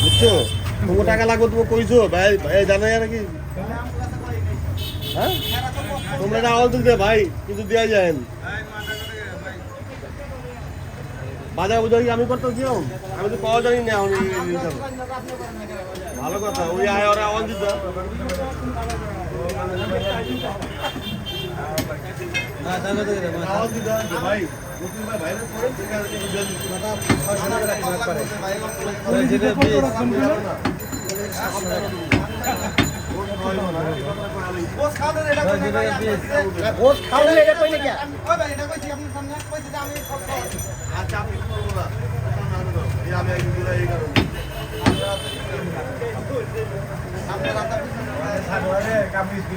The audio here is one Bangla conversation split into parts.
বুঝছ? তোমার টাকা লাগবে তুমি কইছো? ভাই ভাই জানো নাকি? হ্যাঁ? তোমরা আওয়াজ দিতে ভাই কিছু দেওয়া যায় না। বাজার বুঝার কি আমি করতেছি আমি তো পাওয়া জানি না ভালো কথা ওই আয় ওরা আওয়াজ দিত। আওয়াজ দিত ভাই মুসলিম ভাই ভাইরে পড়ে ঠিক আছে কলিজিটা কত রাখবেন বলে ভোজ খাওয়ালে এটা কই নাকি আচ্ছা আমি করব না এই আমি একদিন ঘুরে এই কারণে টাকার পিস আরও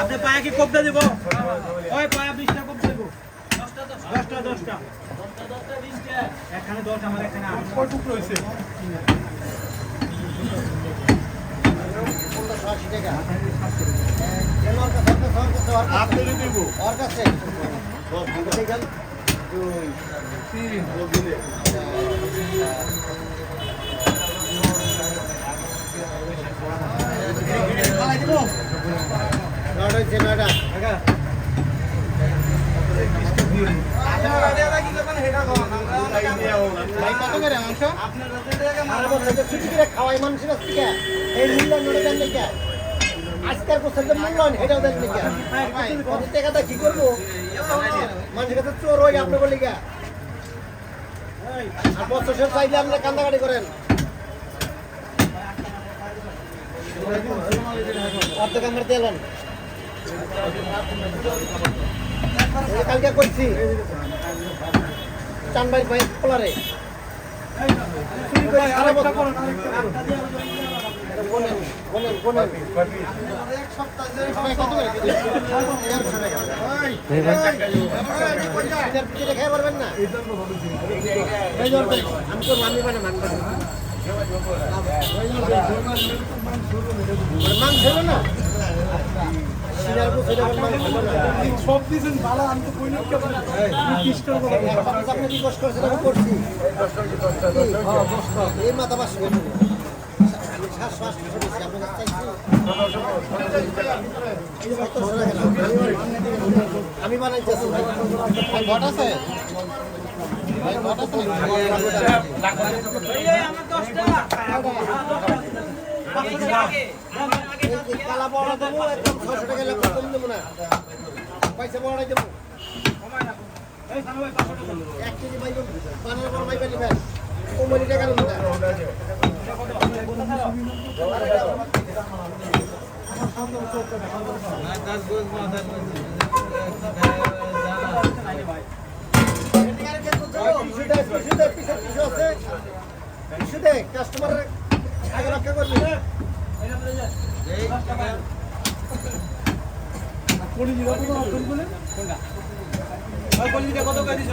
আপনি পায়ে কি কবদা দিব? ওই পায়ে বিশটা কবদা দিব। দশটা দশটা। এখানে দশ, আমার এখানে কয় টুকরো হয়েছে নয়টা হচ্ছে নয়টা খাওয়াই মানুষের এই মূল্যায়ন নড়ে দেন নাকি আজকাল কোথায় যে মূল্যায়ন দেন নাকি কত টাকাটা কি করব? মানুষের কাছে চোর হই আপনি বলি গা আর বছর শেষ চাইলে আপনি কান্দাকাটি করেন। অর্ধেক আমার দিলেন কালকে করছি। চানবাই ভাই পোলারে সব দিয়েছেন ভালো আমি তো কই না কথা বলছি। আপনি রিকোয়েস্ট করছি এই মাথা বাসি আমি বানাইতেছি ঘট আছে? কালা বড়া দেবো পয়সা এক কেজি ভাই বানানো বড় ভাই না কাস্টমারের আগে রক্ষা করবি রাখবেন বলে ওই কত করে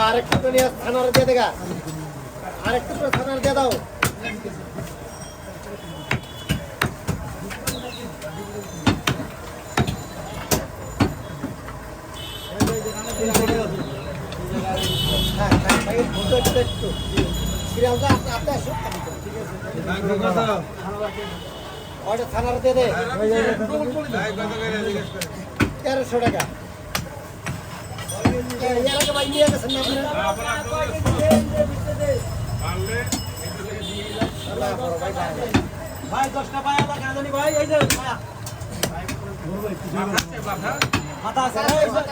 আরেকটা তো নিয়ে থানার দিয়ে দেখা। আরেকটা থানার দিয়ে দাও। হ্যাঁ, হ্যাঁ, আসুন ঠিক আছে ওটা থানার দিয়ে দে। তেরোশো টাকা। আগে ভাই নিয়ে গেছেন ভাই, দশটা পায়া বা কাঁদানি ভাই। এই যে মাথা আছে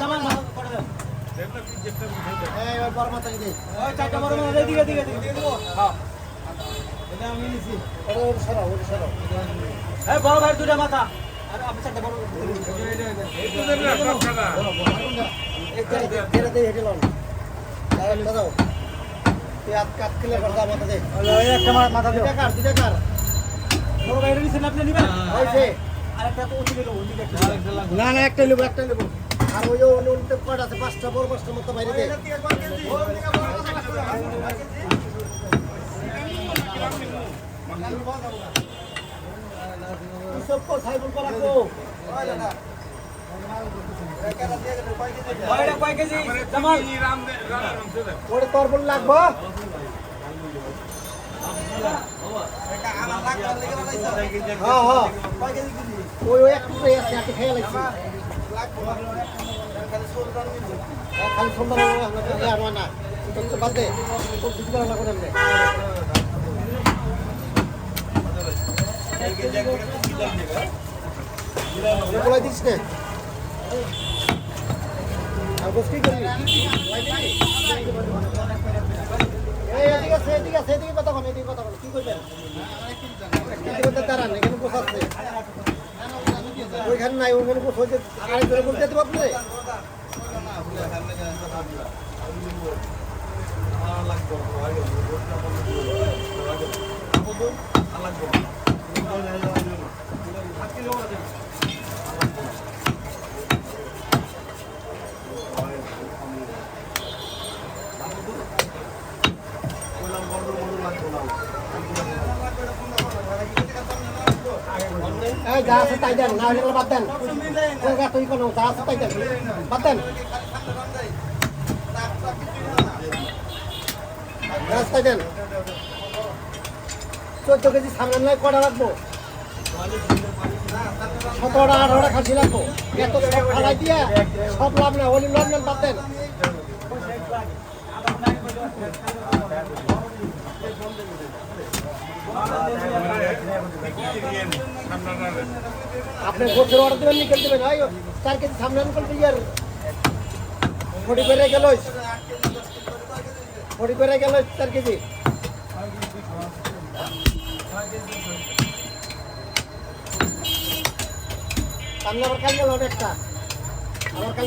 জামাল মাথা করে দেন এই বড় মাথা দিদি ওই চারটা বড় মাথা এদিকে এদিকে দিয়ে দেবো হ্যাঁ বড় ভাই দুটা মাথা আর আপনি চারটা বড় না না একটা নেব একটা নেব আর ওই অনুন্তে কয়টা আছে? পাঁচটা, বড় পাঁচটা মতো বাইরে দে। সব কো সাইবুল করা কো ওইটা কয় কেজি? জামাল। ওরে তোর বল লাগবো? হ্যাঁ হ্যাঁ। ওই একটু করে আছে খালি সুন্দর আর না বাদ দে তোর কিছু আছে, এদিকে আছে, এদিকে কথা বল, এদিকে কথা বল। কি করবেন দাঁড়ান এখানে বসাচ্ছে ওইখানে নাই ওখানে বলতে যেতে পারবে এই, যা আছে তাই দেন, না হলে বাদ দেন। ওই গা তুই কোনো যা আছে তাই দেন। বাদ দেন। যা দেন। চোদ্দ কেজি সামনে নয়, কটা রাখব সতেরোটা, আঠারোটা খাসি রাখব এত সব খালাই দিয়া সব লাভ না ওলি লাভ নেন বাদ দেন। আপনি গোছের অর্ডার দেবেন, নিকেল চার কেজি সামনে আনকল ইয়ার। ফটি করে গেল ফটি করে চার কেজি। সামনে আবার কাল গেল অনেকটা আবার কাল